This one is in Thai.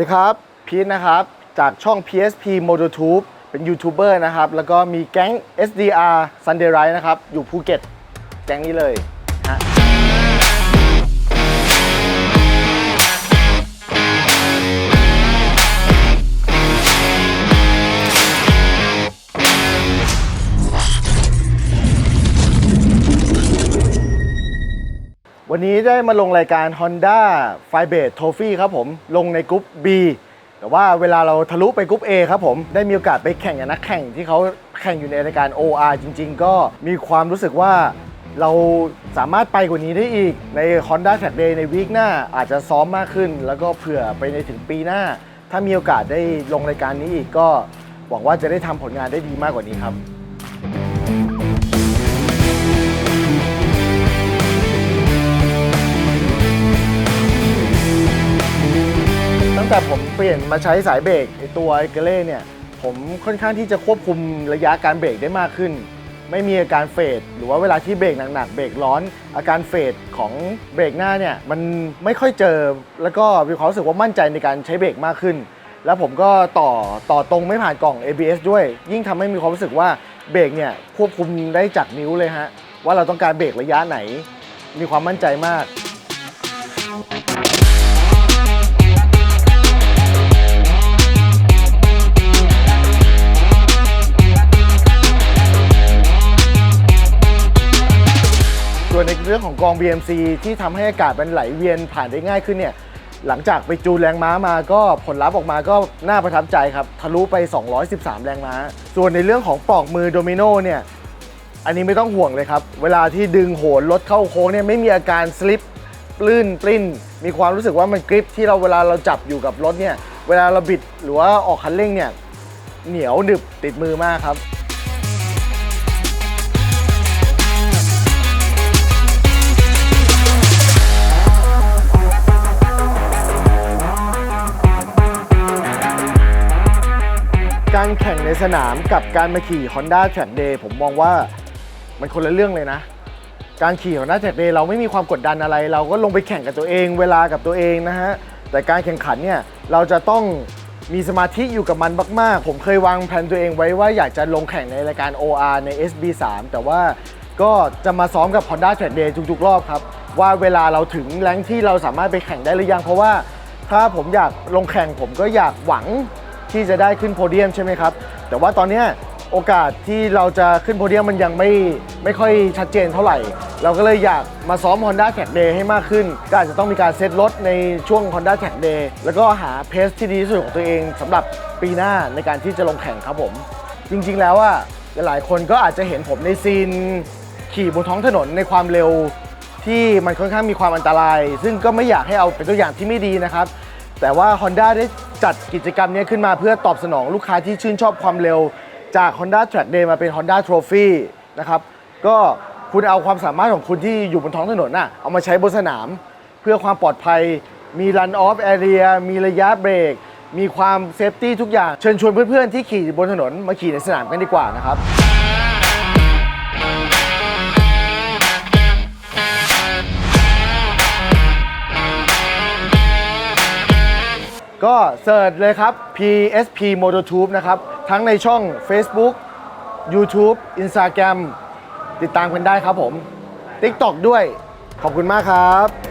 ดีครับพีทนะครับจากช่อง PSP Mototube เป็นยูทูบเบอร์นะครับ แล้วก็มีแก๊ง SDR Sunday Ride นะครับ อยู่ภูเก็ต แก๊งนี้เลย วันนี้ได้มาลงรายการ Honda f i b e r Trophy ครับผม ลงในกรุ๊ป B แต่ว่าเวลาเราทะลุไปกรุ๊ป A ครับผม ได้มีโอกาสไปแข่งกับนักแข่งที่เขาแข่งอยู่ในรายการ OR จริง ๆ ก็มีความรู้สึกว่าเราสามารถไปกว่านี้ได้อีกใน Honda Track Day ในวีคหน้าอาจจะซ้อมมากขึ้น แล้วก็เผื่อไปในถึงปีหน้า ถ้ามีโอกาสได้ลงรายการนี้อีกก็หวังว่าจะได้ทำผลงานได้ดีมากกว่านี้ครับ แต่ผมเปลี่ยนมาใช้สายเบรกไอตัวเกเล่เนี่ยผมค่อนข้างที่จะควบคุมระยะการเบรกได้มากขึ้น ไม่มีอาการเฟดหรือว่าเวลาที่เบรกหนักๆเบรกร้อน อาการเฟดของเบรกหน้าเนี่ยมันไม่ค่อยเจอ แล้วก็มีความรู้สึกว่ามั่นใจในการใช้เบรกมากขึ้น แล้วผมก็ต่อต่อตรงไม่ผ่านกล่อง ABS ด้วย ยิ่งทำให้มีความรู้สึกว่าเบรกเนี่ยควบคุมได้จากนิ้วเลยฮะว่าเราต้องการเบรกระยะไหน มีความมั่นใจมาก เรื่องของกอง BMC ที่ทำให้อากาศมันไหลเวียนผ่านได้ง่ายขึ้นเนี่ยหลังจากไปจูนแรงม้ามาก็ผลลัพธ์ออกมาก็น่าประทับใจครับ ทะลุไป 213 แรงม้า ส่วนในเรื่องของปลอกมือโดมิโนเนี่ยอันนี้ไม่ต้องห่วงเลยครับ เวลาที่ดึงโหนรถเข้าโค้งเนี่ยไม่มีอาการสลิปลื่นปลิ้น มีความรู้สึกว่ามันกริปที่เราเวลาเราจับอยู่กับรถเนี่ยเวลาเราบิดหรือว่าออกคันเร่งเนี่ยเหนียวหนึบติดมือมากครับ การแข่งในสนามกับการมาขี่ Honda Track Day ผมมองว่ามันคนละเรื่องเลยนะ การขี่ Honda Track Day เราไม่มีความกดดันอะไร เราก็ลงไปแข่งกับตัวเอง เวลากับตัวเองนะฮะ แต่การแข่งขันเนี่ยเราจะต้องมีสมาธิอยู่กับมันมาก ๆ ผมเคยวางแผนตัวเองไว้ว่าอยากจะลงแข่งในรายการ OR ใน SB3 แต่ว่าก็จะมาซ้อมกับ Honda Track Day ทุก ๆ รอบครับ ว่าเวลาเราถึงแรงที่เราสามารถไปแข่งได้หรือยัง เพราะว่าถ้าผมอยากลงแข่งผมก็อยากหวัง ที่จะได้ขึ้นโพเดียมใช่ไหมครับ แต่ว่าตอนนี้โอกาสที่เราจะขึ้นโพเดียมมันยังไม่ไม่ค่อยชัดเจนเท่าไหร่ เราก็เลยอยากมาซ้อม Honda Track Day ให้มากขึ้น ก็อาจจะต้องมีการเซตรถในช่วง Honda Track Day แล้วก็หาเพสที่ดีที่สุดของตัวเองสำหรับปีหน้าในการที่จะลงแข่งครับผม จริงๆแล้วอะหลายคนก็อาจจะเห็นผมในซีนขี่บนท้องถนนในความเร็วที่มันค่อนข้างมีความอันตราย ซึ่งก็ไม่อยากให้เอาเป็นตัวอย่างที่ไม่ดีนะครับ แต่ว่า Honda ได้จัดกิจกรรมนี้ขึ้นมาเพื่อตอบสนองลูกค้าที่ชื่นชอบความเร็ว จาก Honda Track Day มาเป็น Honda Trophy นะครับก็คุณเอาความสามารถของคุณที่อยู่บนท้องถนนน่ะเอามาใช้บนสนาม เพื่อความปลอดภัย มี Run Off Area มีระยะเบรก มีความเซฟตี้ทุกอย่าง เชิญชวนเพื่อนๆที่ขี่บนถนนมาขี่ในสนามกันดีกว่านะครับ ก็เสิร์ชเลยครับ PSP Mototube นะครับ ทั้งในช่อง Facebook YouTube Instagram ติดตามกันได้ครับผม TikTok ด้วย ขอบคุณมากครับ